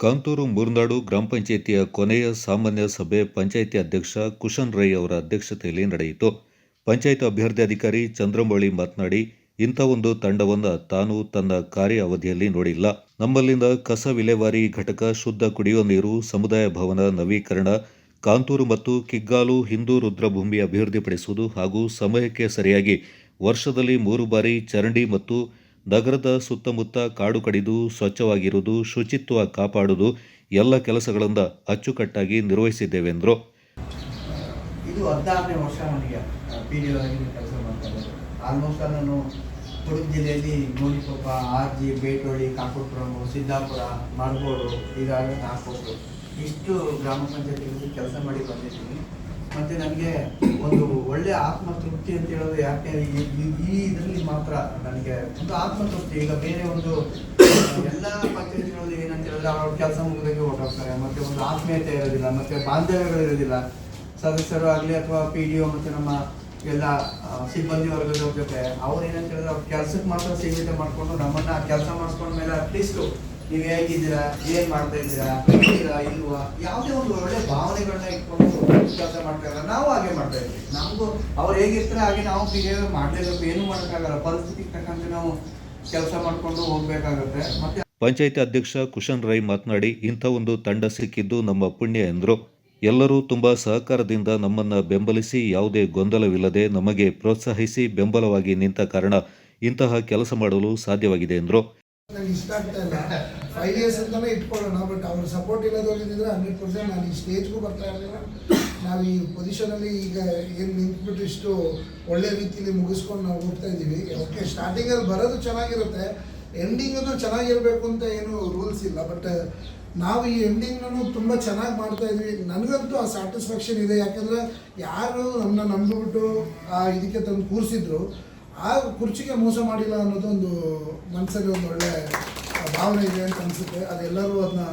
ಕಾಂತೂರು ಮೂರ್ನಾಡು ಗ್ರಾಮ ಪಂಚಾಯಿತಿಯ ಕೊನೆಯ ಸಾಮಾನ್ಯ ಸಭೆ ಪಂಚಾಯಿತಿ ಅಧ್ಯಕ್ಷ ಕುಶನ್ ರೈ ಅವರ ಅಧ್ಯಕ್ಷತೆಯಲ್ಲಿ ನಡೆಯಿತು. ಪಂಚಾಯತ್ ಅಭಿವೃದ್ಧಿ ಅಧಿಕಾರಿ ಚಂದ್ರಮೌಳಿ ಮಾತನಾಡಿ, ಇಂಥ ಒಂದು ತಂಡವನ್ನು ತಾನು ತನ್ನ ಕಾರ್ಯ ಅವಧಿಯಲ್ಲಿ ನೋಡಿಲ್ಲ. ನಮ್ಮಲ್ಲಿಂದ ಕಸ ವಿಲೇವಾರಿ ಘಟಕ, ಶುದ್ಧ ಕುಡಿಯುವ ನೀರು, ಸಮುದಾಯ ಭವನ ನವೀಕರಣ, ಕಾಂತೂರು ಮತ್ತು ಕಿಗ್ಗಾಲು ಹಿಂದೂ ರುದ್ರಭೂಮಿ ಅಭಿವೃದ್ಧಿಪಡಿಸುವುದು ಹಾಗೂ ಸಮಯಕ್ಕೆ ಸರಿಯಾಗಿ ವರ್ಷದಲ್ಲಿ ಮೂರು ಬಾರಿ ಚರಂಡಿ ಮತ್ತು ನಗರದ ಸುತ್ತಮುತ್ತ ಕಾಡು ಕಡಿದು ಸ್ವಚ್ಛವಾಗಿರುವುದು, ಶುಚಿತ್ವ ಕಾಪಾಡುವುದು ಎಲ್ಲ ಕೆಲಸಗಳಿಂದ ಅಚ್ಚುಕಟ್ಟಾಗಿ ನಿರ್ವಹಿಸಿದ್ದೇವೆಂದರು. ಇದು ಹದಿನಾರನೇ ವರ್ಷ ನನಗೆ ಪಿ ಡಿ ಕೆಲಸ ಮಾಡ್ತಾ ಆಲ್ಮೋಸ್ಟ್ ನಾನು ಕೊಡಗು ಜಿಲ್ಲೆಯಲ್ಲಿ ಗೋಣಿಕೊಪ್ಪ ಆರ್ಜಿ ಬೇಟೋಳಿ ಕಾಕುಪುರಂ ಸಿದ್ದಾಪುರ ಮರಗೋಡು ಈಗಾಗಲೇ ನಾಲ್ಕು ಇಷ್ಟು ಗ್ರಾಮ ಪಂಚಾಯತಿಗಳಲ್ಲಿ ಕೆಲಸ ಮಾಡಿ ಬಂದಿದ್ದೀನಿ. ಮತ್ತು ನನಗೆ ಒಂದು ಒಳ್ಳೆಯ ಆತ್ಮತೃಪ್ತಿ ಅಂತ ಹೇಳೋದು ಯಾಕೆ? ಈ- ಇದರಲ್ಲಿ ಮಾತ್ರ ನನಗೆ ಒಂದು ಆತ್ಮತೃಪ್ತಿ. ಈಗ ಬೇರೆ ಒಂದು, ಎಲ್ಲ ಹೇಳೋದು ಏನಂತ ಹೇಳಿದ್ರೆ ಅವ್ರ ಕೆಲಸ ಮುಗಿದಾಗೆ ಹೊರಟೋಗ್ತಾರೆ ಮತ್ತೆ ಒಂದು ಆತ್ಮೀಯತೆ ಇರೋದಿಲ್ಲ, ಮತ್ತೆ ಬಾಂಧವ್ಯಗಳು ಇರೋದಿಲ್ಲ. ಸದಸ್ಯರು ಆಗಲಿ ಅಥವಾ ಪಿ ಡಿ ಒ ಮತ್ತು ನಮ್ಮ ಎಲ್ಲ ಸಿಬ್ಬಂದಿ ವರ್ಗದವ್ರ ಜೊತೆ, ಅವ್ರು ಏನಂತ ಹೇಳಿದ್ರೆ ಅವ್ರ ಕೆಲಸಕ್ಕೆ ಮಾತ್ರ ಸೀಮಿತ ಮಾಡಿಕೊಂಡು ನಮ್ಮನ್ನ ಕೆಲಸ ಮಾಡಿಸ್ಕೊಂಡ ಮೇಲೆ ಅಟ್ಲೀಸ್ಟ್ ನೀವು ಹೇಗಿದ್ದೀರಾ ಏನ್ ಮಾಡ್ತಾ ಇದ್ದೀರಾ ಇದ್ದೀರಾ ಇಲ್ವಾ, ಯಾವುದೇ ಒಂದು ಒಳ್ಳೆ ಭಾವನೆಗಳನ್ನ ಇಟ್ಕೊಂಡು ಕೆಲಸ ಮಾಡ್ತಾ ಇಲ್ಲ ನಾವು ಹಾಗೆ ಮಾಡ್ತಾ ಇದ್ವಿ ನಮಗೂ ಅವ್ರು ಹೇಗಿರ್ತಾರೆ ಹಾಗೆ ನಾವು ಬಿಹೇವಿಯರ್ ಮಾಡಲೇಬೇಕು. ಏನು ಮಾಡೋಕ್ಕಾಗಲ್ಲ. ಪರಿಸ್ಥಿತಿಗೆ ತಕ್ಕಂತೆ ನಾವು ಕೆಲಸ ಮಾಡ್ಕೊಂಡು ಹೋಗ್ಬೇಕಾಗುತ್ತೆ. ಮತ್ತೆ ಪಂಚಾಯಿತಿ ಅಧ್ಯಕ್ಷ ಕುಶನ್ ರೈ ಮಾತನಾಡಿ, ಇಂಥ ಒಂದು ತಂಡ ಸಿಕ್ಕಿದ್ದು ನಮ್ಮ ಪುಣ್ಯ ಎಂದರು. ಎಲ್ಲರೂ ತುಂಬ ಸಹಕಾರದಿಂದ ನಮ್ಮನ್ನ ಬೆಂಬಲಿಸಿ ಯಾವುದೇ ಗೊಂದಲವಿಲ್ಲದೆ ನಮಗೆ ಪ್ರೋತ್ಸಾಹಿಸಿ ಬೆಂಬಲವಾಗಿ ನಿಂತ ಕಾರಣ ಇಂತಹ ಕೆಲಸ ಮಾಡಲು ಸಾಧ್ಯವಾಗಿದೆ ಎಂದರು. ನನಗೆ ಇಷ್ಟ ಆಗ್ತಾ ಇಲ್ಲ. ಫೈವ್ ಇಯರ್ಸ್ ಅಂತಾನೆ ಇಟ್ಕೊಳ್ಳೋಣ ಬಟ್ ಅವ್ರ ಸಪೋರ್ಟ್ ಇಲ್ಲದೋಗಿದ್ರೆ ಹಂಡ್ರೆಡ್ ಪರ್ಸೆಂಟ್ ನಾನು ಈ ಸ್ಟೇಜ್ಗೂ ಬರ್ತಾ ಇರಲಿಲ್ಲ. ನಾವು ಈ ಪೊಸಿಷನಲ್ಲಿ ಈಗ ಏನು ನಿಂತ್ಬಿಟ್ಟು ಇಷ್ಟು ಒಳ್ಳೆ ರೀತಿಯಲ್ಲಿ ಮುಗಿಸ್ಕೊಂಡು ನಾವು ಹೋಗ್ತಾ ಇದ್ದೀವಿ. ಓಕೆ ಸ್ಟಾರ್ಟಿಂಗಲ್ಲಿ ಬರೋದು ಚೆನ್ನಾಗಿರುತ್ತೆ. ಎಂಡಿಂಗದು ಚೆನ್ನಾಗಿರಬೇಕು ಅಂತ ಏನು ರೂಲ್ಸ್ ಇಲ್ಲ ಬಟ್ ನಾವು ಈ ಎಂಡಿಂಗ್ನೂ ತುಂಬ ಚೆನ್ನಾಗಿ ಮಾಡ್ತಾ ಇದ್ವಿ. ನನಗಂತೂ ಆ ಸ್ಯಾಟಿಸ್ಫ್ಯಾಕ್ಷನ್ ಇದೆ. ಯಾಕಂದರೆ ಯಾರು ನಮ್ಮನ್ನ ನಂಬಿಬಿಟ್ಟು ಇದಕ್ಕೆ ತಂದು ಕೂರಿಸಿದ್ರು. ಆ ಕುರ್ಚಿಗೆ ಮೋಸ ಮಾಡಿಲ್ಲ ಅನ್ನೋದೊಂದು ಮನಸ್ಸಲ್ಲಿ ಒಂದು ಒಳ್ಳೆ ಭಾವನೆ ಇದೆ ಅಂತ ಅನಿಸುತ್ತೆ. ಅದೆಲ್ಲರೂ ಅದನ್ನ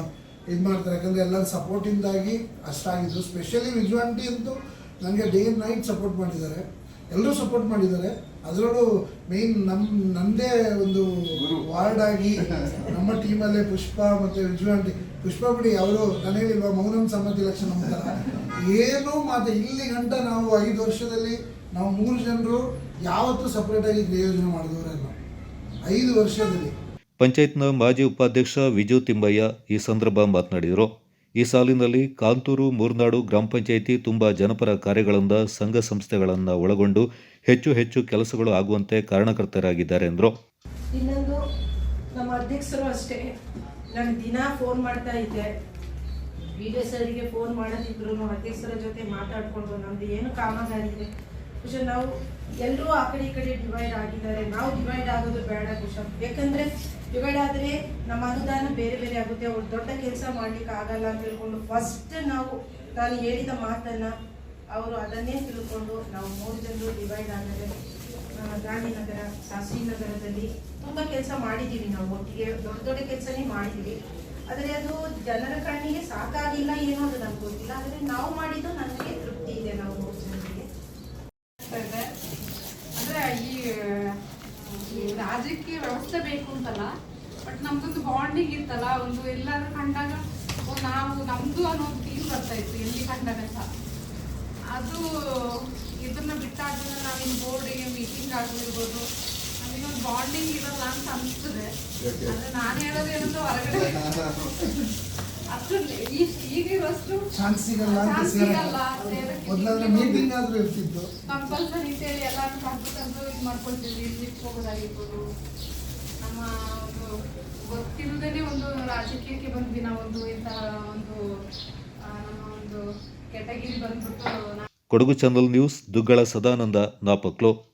ಇದು ಮಾಡ್ತಾರೆ. ಯಾಕಂದರೆ ಎಲ್ಲರ ಸಪೋರ್ಟಿಂದಾಗಿ ಅಷ್ಟಾಗಿದ್ದು ಸ್ಪೆಷಲಿ ವಿಜ್ವಾಂಟಿ ಅಂತೂ ನನಗೆ ಡೇ ಆ್ಯಂಡ್ ನೈಟ್ ಸಪೋರ್ಟ್ ಮಾಡಿದ್ದಾರೆ. ಎಲ್ಲರೂ ಸಪೋರ್ಟ್ ಮಾಡಿದ್ದಾರೆ. ಅದರಲ್ಲೂ ಮೇಯ್ನ್ ನಮ್ಮ ನನ್ನದೇ ಒಂದು ವಾರ್ಡ್ ಆಗಿ ನಮ್ಮ ಟೀಮಲ್ಲೇ ಪುಷ್ಪ ಮತ್ತು ವಿಜ್ವಾಂಟಿ ಪುಷ್ಪ ಬಿಡಿ ಅವರು ನನಗೆ ಹೇಳಿಲ್ವಾ ಮೌನಂ ಸಮ್ಮತಿ ಲಕ್ಷಣ ಅಂತಾರ ಏನೂ ಮಾತು. ಇಲ್ಲಿ ಗಂಟ ನಾವು ಐದು ವರ್ಷದಲ್ಲಿ ನಾವು ಮೂರು ಜನರು ಯಾವತ್ತೂ ಸಪ್ರೇಟಾಗಿ ಯೋಜನೆ ಮಾಡಿದವರಲ್ಲ ಐದು ವರ್ಷದಲ್ಲಿ. ಪಂಚಾಯತ್ನ ಮಾಜಿ ಉಪಾಧ್ಯಕ್ಷ ವಿಜು ತಿಮ್ಮಯ್ಯ ಈ ಸಂದರ್ಭ ಮಾತನಾಡಿದರು. ಈ ಸಾಲಿನಲ್ಲಿ ಕಾಂತೂರು ಮೂರ್ನಾಡು ಗ್ರಾಮ ಪಂಚಾಯಿತಿ ತುಂಬ ಜನಪರ ಕಾರ್ಯಗಳಿಂದ ಸಂಘ ಸಂಸ್ಥೆಗಳನ್ನು ಒಳಗೊಂಡು ಹೆಚ್ಚು ಹೆಚ್ಚು ಕೆಲಸಗಳು ಆಗುವಂತೆ ಕಾರಣಕರ್ತರಾಗಿದ್ದಾರೆ ಎಂದರು. ಇನ್ನೊಂದು ನಮ್ಮ ಅಧ್ಯಕ್ಷರು ಅಷ್ಟೇ. ನಾನು ದಿನ ಫೋನ್ ಮಾಡ್ತಾ ಇದ್ದೆ. ವಿ ಡಿ ಸರಿಗೆ ಫೋನ್ ಮಾಡೋದಿದ್ರು ಅಧ್ಯಕ್ಷರ ಜೊತೆ ಮಾತಾಡ್ಕೊಂಡು ನಮ್ದು ಏನು ಕಾಮಗಾರಿ ಇದೆ ಕುಶನ್ ನಾವು ಎಲ್ಲರೂ ಆ ಕಡೆ ಈ ಕಡೆ ಡಿವೈಡ್ ಆಗಿದ್ದಾರೆ. ನಾವು ಡಿವೈಡ್ ಆಗೋದು ಬೇಡ ಕುಶಲ್. ಯಾಕಂದ್ರೆ ಡಿವೈಡ್ ಆದರೆ ನಮ್ಮ ಅನುದಾನ ಬೇರೆ ಬೇರೆ ಆಗುತ್ತೆ. ಅವ್ರು ದೊಡ್ಡ ಕೆಲಸ ಮಾಡ್ಲಿಕ್ಕೆ ಆಗಲ್ಲ ಅಂತ ಹೇಳ್ಕೊಂಡು ಫಸ್ಟ್ ನಾವು ನಾನು ಹೇಳಿದ ಮಾತನ್ನ ಅವರು ಅದನ್ನೇ ತಿಳ್ಕೊಂಡು ನಾವು ಮೂರು ಜನರು ಡಿವೈಡ್ ಆದರೆ ನಗರ, ಗಾಂಧಿನಗರ ಶಾಸ್ತ್ರೀನಗರದಲ್ಲಿ ತುಂಬ ಕೆಲಸ ಮಾಡಿದ್ದೀವಿ ನಾವು ಒಟ್ಟಿಗೆ. ದೊಡ್ಡ ದೊಡ್ಡ ಕೆಲಸನೇ ಮಾಡಿದ್ದೀವಿ. ಆದರೆ ಅದು ಜನರ ಕಣ್ಣಿಗೆ ಸಾಕಾಗಿಲ್ಲ, ಏನೋ ಅದು ನನಗೆ ಗೊತ್ತಿಲ್ಲ. ಆದರೆ ನಾವು ಮಾಡಿದ್ದು ನನಗೆ ತೃಪ್ತಿ ಇದೆ, ನಾವು ಹೋಗ್ತೀವಿ ಅಂದ್ರೆ ಈ ರಾಜ್ಯಕ್ಕೆ ವ್ಯವಸ್ಥೆ ಬೇಕು ಅಂತಲ್ಲ ಬಟ್ ನಮ್ದೊಂದು ಬಾಂಡಿಂಗ್ ಇತ್ತಲ್ಲ, ಒಂದು ಎಲ್ಲರೂ ಕಂಡಾಗ ನಾವು, ನಮ್ದು ಅನ್ನೋ ಒಂದು ಫೀಲ್ ಬರ್ತಾ ಇತ್ತು ಎಲ್ಲಿ ಕಂಡಾಗ ಸಹ. ಅದು ಇದನ್ನ ನಾವು ನಾವಿನ್ ಬೋರ್ಡಿಗೆ ಮೀಟಿಂಗ್ ಆಗಿರ್ಬೋದು ಬಾಂಡಿಂಗ್ ಇರಲ್ಲ ಅಂತ ಅನಿಸ್ತದೆ ಅಂದ್ರೆ ನಾನು ಹೊರಗಡೆ. ಅಷ್ಟು ಈ- ಈಗಿರೋಷ್ಟು ಚಾನ್ಸ್ ಸಿಗಲ್ಲ ಅಂತ ಚಾನ್ಸ್ ಸೇರಕ್ಕೆ. ಸಿಗಲ್ಲ ಮೊದಲಾದ್ರೆ ಮೀಟಿಂಗ್ ಆದ್ರೂ ಇರ್ತಿತ್ತು. ಕಂಪಲ್ಸರಿ ಅಂತೇಳಿ ಎಲ್ಲಾರು ತಂದು ತಂದು ಇದು ಮಾಡ್ಕೊಳ್ತಿದ್ವಿ. ಟ್ರಿಪ್ ಹೋಗೋದಾಗಿರ್ಬೋದು. ನಮ್ಮ ಒಂದು ರಾಜಕೀಯಕ್ಕೆ ಬಂದ್ವಿ ನಾವೊಂದು ಇಂತಹ ಒಂದು ನಮ್ಮ ಒಂದು ಕೆಟಗಿರಿ ಬಂದ್ಬಿಟ್ಟು ಕೊಡಗು ಚಾನಲ್ ನ್ಯೂಸ್ ದುಗ್ಗಳ ಸದಾನಂದ ನಾಪಕ್ಲು.